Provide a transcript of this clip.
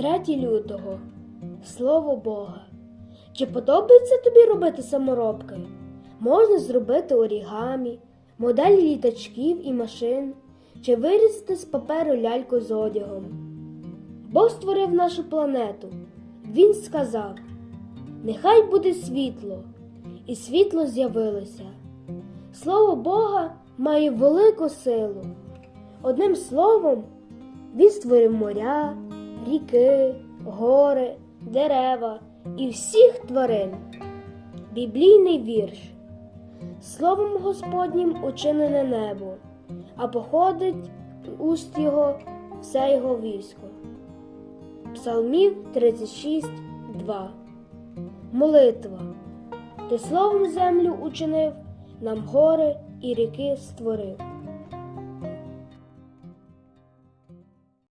3 лютого. Слово Бога. Чи подобається тобі робити саморобки? Можна зробити орігамі, моделі літачків і машин, чи вирізати з паперу ляльку з одягом. Бог створив нашу планету. Він сказав: Нехай буде світло, і світло з'явилося. Слово Бога має велику силу. Одним словом, він створив моря, ріки, гори, дерева і всіх тварин. Біблійний вірш. Словом Господнім учинене небо, а походить уст його все його військо. Псалмів 36, 2. Молитва. Ти словом землю учинив, нам гори і ріки створив.